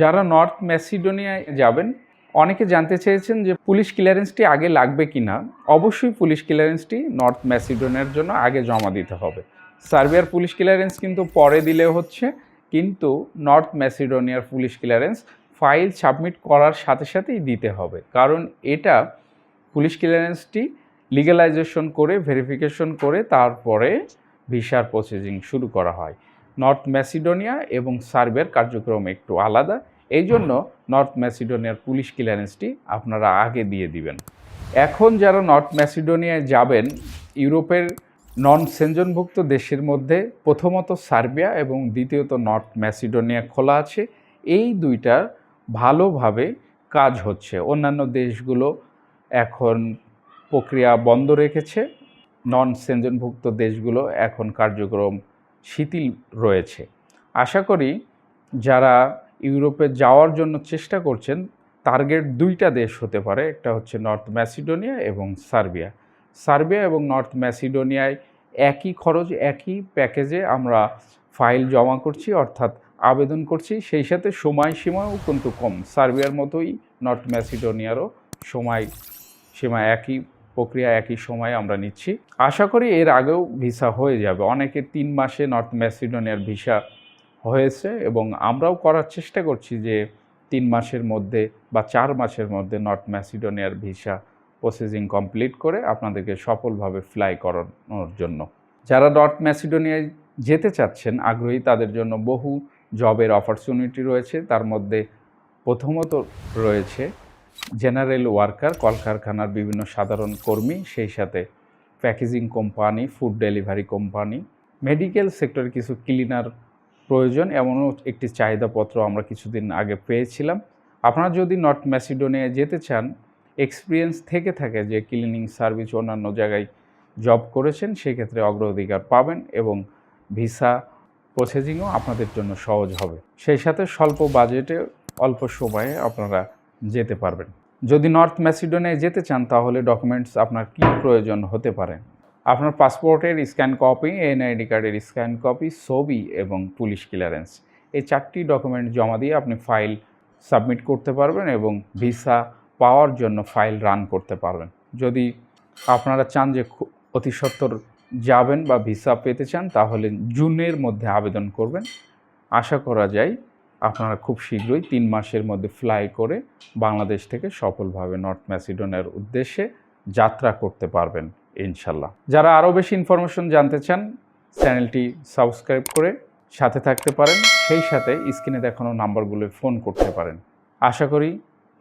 যারা নর্থ ম্যাসিডোনিয়ায় যাবেন, অনেকে জানতে চেয়েছেন যে পুলিশ ক্লিয়ারেন্সটি আগে লাগবে কি না অবশ্যই পুলিশ ক্লিয়ারেন্সটি নর্থ ম্যাসিডোনিয়ার জন্য আগে জমা দিতে হবে। সার্বিয়ার পুলিশ ক্লিয়ারেন্স কিন্তু পরে দিলে হচ্ছে, কিন্তু নর্থ ম্যাসিডোনিয়ার পুলিশ ক্লিয়ারেন্স ফাইল সাবমিট করার সাথে সাথেই দিতে হবে। কারণ এটা পুলিশ ক্লিয়ারেন্সটি লিগ্যালাইজেশন করে, ভেরিফিকেশন করে তারপরে ভিসার প্রসেসিং শুরু করা হয়। নর্থ ম্যাসিডোনিয়া এবং সার্বিয়ার কার্যক্রম একটু আলাদা। এই জন্য নর্থ ম্যাসিডোনিয়ার পুলিশ ক্লিয়ারেন্সটি আপনারা আগে দিয়ে দিবেন। এখন যারা নর্থ ম্যাসিডোনিয়ায় যাবেন, ইউরোপের নন সেঞ্জনভুক্ত দেশের মধ্যে প্রথমত সার্বিয়া এবং দ্বিতীয়ত নর্থ ম্যাসিডোনিয়া খোলা আছে। এই দুইটার ভালোভাবে কাজ হচ্ছে। অন্যান্য দেশগুলো এখন প্রক্রিয়া বন্ধ রেখেছে। নন সেঞ্জনভুক্ত দেশগুলো এখন কার্যক্রম শিথিল রয়েছে। আশা করি যারা ইউরোপে যাওয়ার জন্য চেষ্টা করছেন, টার্গেট দুইটা দেশ হতে পারে, একটা হচ্ছে নর্থ ম্যাসিডোনিয়া এবং সার্বিয়া। সার্বিয়া এবং নর্থ ম্যাসিডোনিয়ায় একই খরচ, একই প্যাকেজে আমরা ফাইল জমা করছি, অর্থাৎ আবেদন করছি। সেই সাথে সময়সীমাও কিন্তু কম। সার্বিয়ার মতোই নর্থ ম্যাসিডোনিয়ারও সময় সীমা একই প্রক্রিয়া একই সময়ে আমরা নিচ্ছি। আশা করি এর আগেও ভিসা হয়ে যাবে। অনেকে তিন মাসে নর্থ ম্যাসিডোনিয়ার ভিসা হয়েছে এবং আমরাও করার চেষ্টা করছি যে তিন মাসের মধ্যে বা চার মাসের মধ্যে নর্থ ম্যাসিডোনিয়ার ভিসা প্রসেসিং কমপ্লিট করে আপনাদেরকে সফলভাবে ফ্লাই করানোর জন্য। যারা নর্থ ম্যাসিডোনিয়ায় যেতে চাচ্ছেন, আগ্রহী, তাদের জন্য বহু জবের অপরচুনিটি রয়েছে। তার মধ্যে প্রথমত রয়েছে জেনারেল ওয়ার্কার, কলকারখানার বিভিন্ন সাধারণ কর্মী, সেই সাথে packaging company, food delivery company, medical সেক্টরে কিছু ক্লিনার প্রয়োজন, এমনও একটি চাহিদাপত্র আমরা কিছুদিন আগে পেয়েছিলাম। আপনারা যদি নর্থ ম্যাসিডোনিয়ায় যেতে চান, এক্সপিরিয়েন্স থেকে থাকে যে ক্লিনিং সার্ভিস অন্যান্য জায়গায় জব করেছেন, সেক্ষেত্রে অগ্রাধিকার পাবেন এবং ভিসা প্রসেসিংও আপনাদের জন্য সহজ হবে। সেই সাথে স্বল্প বাজেটে অল্প সময়ে আপনারা যেতে পারবেন। যদি নর্থ ম্যাসিডোনিয়ায় যেতে চান, তাহলে ডকুমেন্টস আপনার কী প্রয়োজন হতে পারে? আপনার পাসপোর্টের স্ক্যান কপি, এনআইডি কার্ডের স্ক্যান কপি, ছবি এবং পুলিশ ক্লিয়ারেন্স। এই চারটি ডকুমেন্ট জমা দিয়ে আপনি ফাইল সাবমিট করতে পারবেন এবং ভিসা পাওয়ার জন্য ফাইল রান করতে পারবেন। যদি আপনারা চান যে অতি সত্বর যাবেন বা ভিসা পেতে চান, তাহলে জুনের মধ্যে আবেদন করবেন। আশা করা যায় আপনারা খুব শীঘ্রই তিন মাসের মধ্যে ফ্লাই করে বাংলাদেশ থেকে সফলভাবে নর্থ ম্যাসিডোনিয়ার উদ্দেশ্যে যাত্রা করতে পারবেন, ইনশাল্লাহ। যারা আরও বেশি ইনফরমেশন জানতে চান, চ্যানেলটি সাবস্ক্রাইব করে সাথে থাকতে পারেন, সেই সাথে স্ক্রিনে দেখানো নাম্বারগুলোয় ফোন করতে পারেন। আশা করি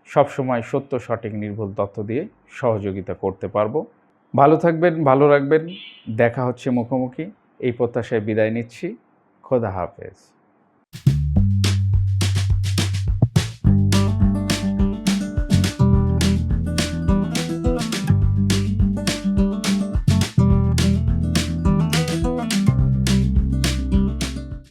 সবসময় সত্য, সঠিক, নির্ভুল তথ্য দিয়ে সহযোগিতা করতে পারব। ভালো থাকবেন, ভালো রাখবেন। দেখা হচ্ছে মুখোমুখি। এই প্রত্যাশায় বিদায় নিচ্ছি। খোদা হাফেজ।